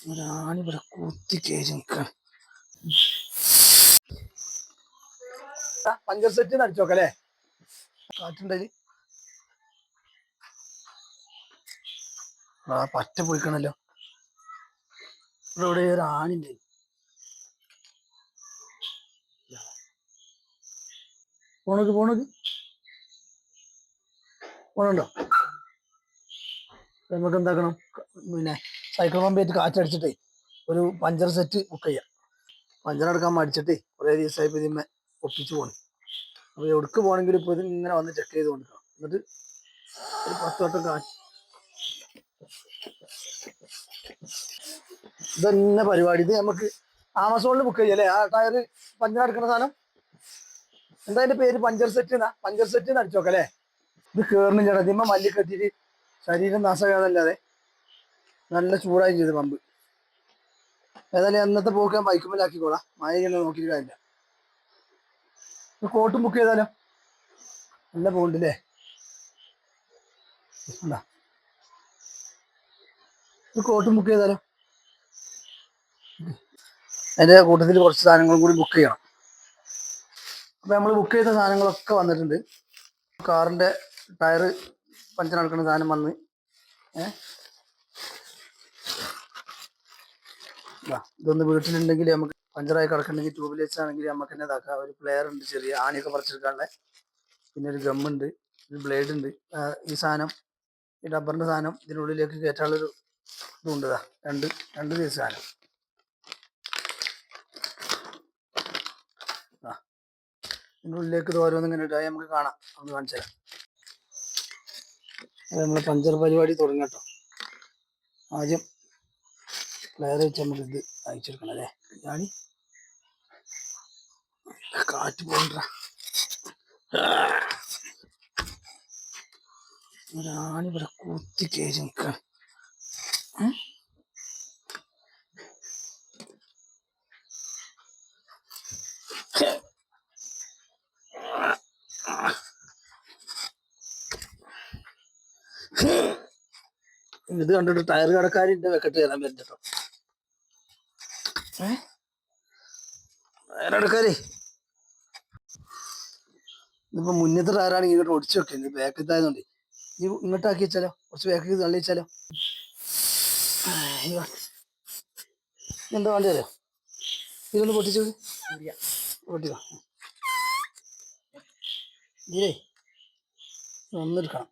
ഒരാണിവിടെ കുത്തി കയറി നിൽക്കണം പഞ്ചർ സെറ്റ് അടിച്ചോക്കല്ലേ കാറ്റുണ്ടതിൽ ആ പറ്റ പോയിക്കണല്ലോ. ഇവിടെ ഇവിടെ ഒരു ആണിന്റെ പോണത് പോണത് പോണുണ്ടോ? നമുക്ക് എന്താക്കണം? പിന്നെ സൈക്കിൾ പമ്പേറ്റ് കാറ്റടിച്ചിട്ടേ ഒരു പഞ്ചർ സെറ്റ് ബുക്ക് ചെയ്യാം. പഞ്ചർ എടുക്കാൻ മടിച്ചിട്ടേ കുറേ ദിവസമായി ഇപ്പോൾ ഇതിന്മേ ഒപ്പിച്ച് പോകണം അപ്പോൾ എവിടേക്ക് പോകണമെങ്കിൽ ഇപ്പോൾ ഇത് ഇങ്ങനെ വന്ന് ചെക്ക് ചെയ്ത് കൊണ്ടിരിക്കണം. എന്നിട്ട് ഒരു പത്ത് വട്ടം കാറ്റ് ഇതന്നെ പരിപാടി. ഇത് നമുക്ക് ആമസോണിൽ ബുക്ക് അല്ലേ? ആ ടയർ പഞ്ചർ എടുക്കുന്ന സാധനം. എന്താ അതിന്റെ പേര്? പഞ്ചർ സെറ്റ് എന്നാ പഞ്ചർ സെറ്റ് എന്ന് അടിച്ചോക്കല്ലേ ഇത് കേറണം ചേട്ടാ ഇതിമ്മ മല്ലി കത്തിയിട്ട് ശരീരം നാശകാതല്ലാതെ നല്ല ചൂടായി ചെയ്ത് പമ്പ്. ഏതായാലും അന്നത്തെ പോക്ക് ഞാൻ ബൈക്കുമ്പിലാക്കിക്കോളാം മഴ ഇങ്ങനെ നോക്കിയിട്ട് കാര്യമില്ല. കോട്ടും ബുക്ക് ചെയ്താലോ? നല്ല പോകണ്ടല്ലേ ഒരു കോട്ടും ബുക്ക് ചെയ്താലോ? അതിന്റെ കൂട്ടത്തിൽ കുറച്ച് സാധനങ്ങളും കൂടി ബുക്ക് ചെയ്യണം. അപ്പൊ നമ്മൾ ബുക്ക് ചെയ്ത സാധനങ്ങളൊക്കെ വന്നിട്ടുണ്ട്. കാറിന്റെ ടയർ പഞ്ചർ നടക്കുന്ന സാധനം വന്ന് ഏഹ് ഇതൊന്ന് വീട്ടിലുണ്ടെങ്കിൽ നമുക്ക് പഞ്ചറായി കിടക്കണമെങ്കിൽ ട്യൂബിൽ വെച്ചാണെങ്കിൽ നമുക്ക് തന്നെ ഇതാക്കാം. ഒരു പ്ലെയർ ഉണ്ട് ചെറിയ ആണിയൊക്കെ പറിച്ചെടുക്കാനുള്ള. പിന്നെ ഒരു ഗമ്മുണ്ട് ഒരു ബ്ലേഡ് ഉണ്ട്. ഈ സാധനം ഈ ഡബ്ബറിന്റെ സാധനം ഇതിനുള്ളിലേക്ക് കയറ്റാനുള്ളൊരു ഇതുണ്ട് ഇതാ. രണ്ട് രണ്ട് പീസ് സാധനം. ആ ഇതിനുള്ളിലേക്ക് ഇത് ഓരോന്നും ഇങ്ങനെ നമുക്ക് കാണാം. നമുക്ക് കാണിച്ചു തരാം. അത് നമ്മൾ പഞ്ചർ പരിപാടി തുടങ്ങട്ടോ ആദ്യം വെച്ച് നമുക്ക് ഇത് അയച്ചെടുക്കണം അല്ലേ? ഞാനി കാറ്റ് പോണ്ട ഒരാണി ഇവിടെ കുത്തി കയറി നിൽക്കണം ഇത് കണ്ടിട്ട് ടയർ കടക്കാരിന്റെ വെക്കട്ട് കയറാൻ പറ്റോ ടയർ കടക്കാരേ ഇതിപ്പോ മുന്നത്തെ ടയറാണെങ്കിൽ ഇങ്ങോട്ട് ഒടിച്ചു ബാക്കത്തെ ആയതുകൊണ്ട് നീ ഇങ്ങോട്ടാക്കി വെച്ചാലോ? കുറച്ച് ബാക്കിൽ തള്ളി വെച്ചാലോ? അയ്യോ. എന്താ വേണ്ടി വരോ ഇതൊന്ന് പൊട്ടിച്ചു പൊട്ടിക്കോ. ഇതിലേ ഒന്നെടുക്കണം.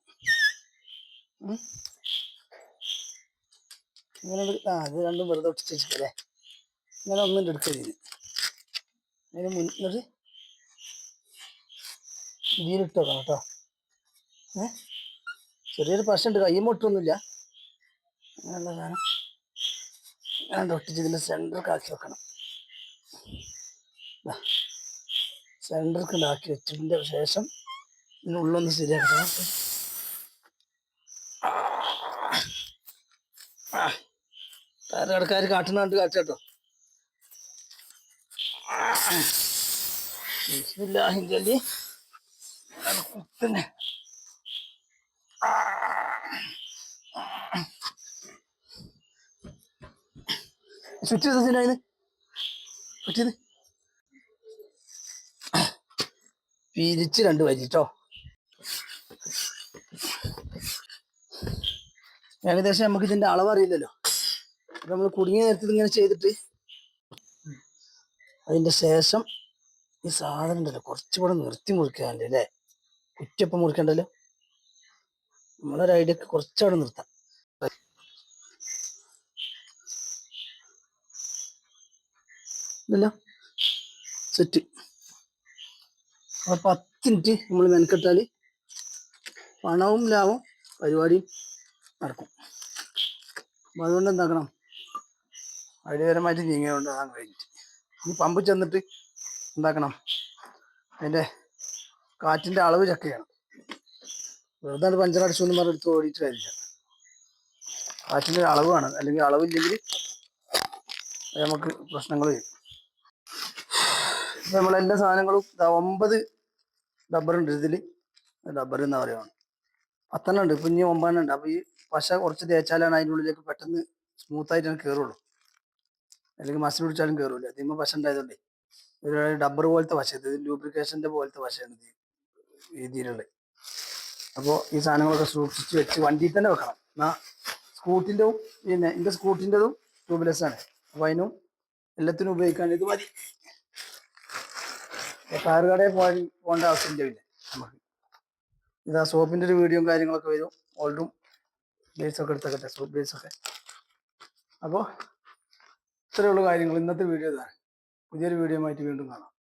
ഇങ്ങനെ ആ ഇത് രണ്ടും വെറുതെ ഒട്ടിച്ച് വെച്ചിട്ടല്ലേ ഇങ്ങനെ ഒന്നും എടുക്കരുത് അതിന് മുന്നിട്ട് ഇതിലിട്ടോ കേട്ടോ. ഏ? ചെറിയൊരു പ്രശ്നമുണ്ട് കൈ മുട്ടൊന്നുമില്ല അങ്ങനെയുള്ള സാധനം. ഞാൻ ഒട്ടിച്ച് ഇതിന്റെ സെന്റർക്ക് ആക്കി വെക്കണം. സെന്റർക്ക് ആക്കി വെച്ചതിന്റെ ശേഷം ഇതിനുള്ളൊന്ന് ശരിയാക്കണം. ടയർ കിടക്കാർ കാട്ടുന്ന കണ്ട് കാട്ടോ. സ്വിച്ച് ചെയ്തതിനായത് പറ്റിയത് പിരിച്ച് രണ്ട് വരിട്ടോ ഏകദേശം നമുക്ക് ഇതിന്റെ അളവ് അറിയില്ലല്ലോ. നമ്മൾ കുടുങ്ങിയ നേരത്തിൽ ഇങ്ങനെ ചെയ്തിട്ട് അതിന്റെ ശേഷം ഈ സാധനം ഉണ്ടല്ലോ കുറച്ചുകൂടെ നിർത്തി മുറിക്കാണ്ട് അല്ലേ? കുറ്റിയപ്പം മുറിക്കണ്ടല്ലോ? നമ്മളൊരു ഐഡിയക്ക് കുറച്ചവിടെ നിർത്താം. ഇതല്ലോ സെറ്റ് അപ്പൊ പത്ത് മിനിറ്റ് നമ്മൾ മെനക്കെട്ടാൽ പണവും ലാഭം പരിപാടിയും നടക്കും. അപ്പൊ അതുകൊണ്ട് എന്താക്കണം? അടിപരമായിട്ട് നീങ്ങിയതുകൊണ്ട് അതാണ് കഴിഞ്ഞിട്ട് ഈ പമ്പ് ചെന്നിട്ട് എന്താക്കണം? അതിന്റെ കാറ്റിന്റെ അളവ് ചെക്ക് ചെയ്യണം. വെറുതെ അടിച്ചു എന്ന് പറഞ്ഞെടുത്ത് ഓടിയിട്ട് കാര്യമില്ല. കാറ്റിന്റെ അളവ് വേണം. അല്ലെങ്കിൽ അളവില്ലെങ്കിൽ നമുക്ക് പ്രശ്നങ്ങൾ വരും. നമ്മൾ നമ്മളെല്ലാ സാധനങ്ങളും ഒമ്പത് ഡബ്ബറുണ്ട് ഇതിൽ. ഡബ്ബർ എന്നാ പറയുകയാണ് പത്തെണ്ണം ഉണ്ട്. ഇപ്പൊ ഇനി ഒമ്പതെണ്ണം ഉണ്ട്. അപ്പോൾ ഈ പശ കുറച്ച് തേച്ചാലാണ് അതിന്റെ ഉള്ളിലേക്ക് പെട്ടെന്ന് സ്മൂത്തായിട്ട് കയറുള്ളൂ അല്ലെങ്കിൽ മസിൽ പിടിച്ചാലും കയറൂല ഇതിമ്മ പശ ഉണ്ടായതുകൊണ്ടേ. ഒരു ഡബ്ബർ പോലത്തെ പശ ഇത് ലൂബ്രിക്കേഷന്റെ പോലത്തെ പശയാണ് ഇത് രീതിയിലുള്ളത്. അപ്പോൾ ഈ സാധനങ്ങളൊക്കെ സൂക്ഷിച്ച് വെച്ച് വണ്ടിയിൽ തന്നെ വെക്കണം. എന്നാ സ്കൂട്ടിന്റെതും പിന്നെ എന്റെ സ്കൂട്ടിന്റെതും ട്യൂബ്ലെസ് ആണ്. അപ്പോൾ അതിനും എല്ലാത്തിനും ഉപയോഗിക്കാൻ ഇത് മതി. കാർ കടയിൽ പോയി പോകേണ്ട ആവശ്യമില്ല പിന്നെ നമുക്ക്. ഇതാ സോപ്പിന്റെ ഒരു വീഡിയോയും കാര്യങ്ങളൊക്കെ വരും. ഓൾഡും ബേസൊക്കെ എടുത്തൊക്കെ സോപ്പ് ബേസൊക്കെ അപ്പോൾ ഇത്രയുള്ള കാര്യങ്ങൾ ഇന്നത്തെ വീഡിയോ ഇതാണ്. പുതിയൊരു വീഡിയോ ആയിട്ട് വീണ്ടും കാണാം.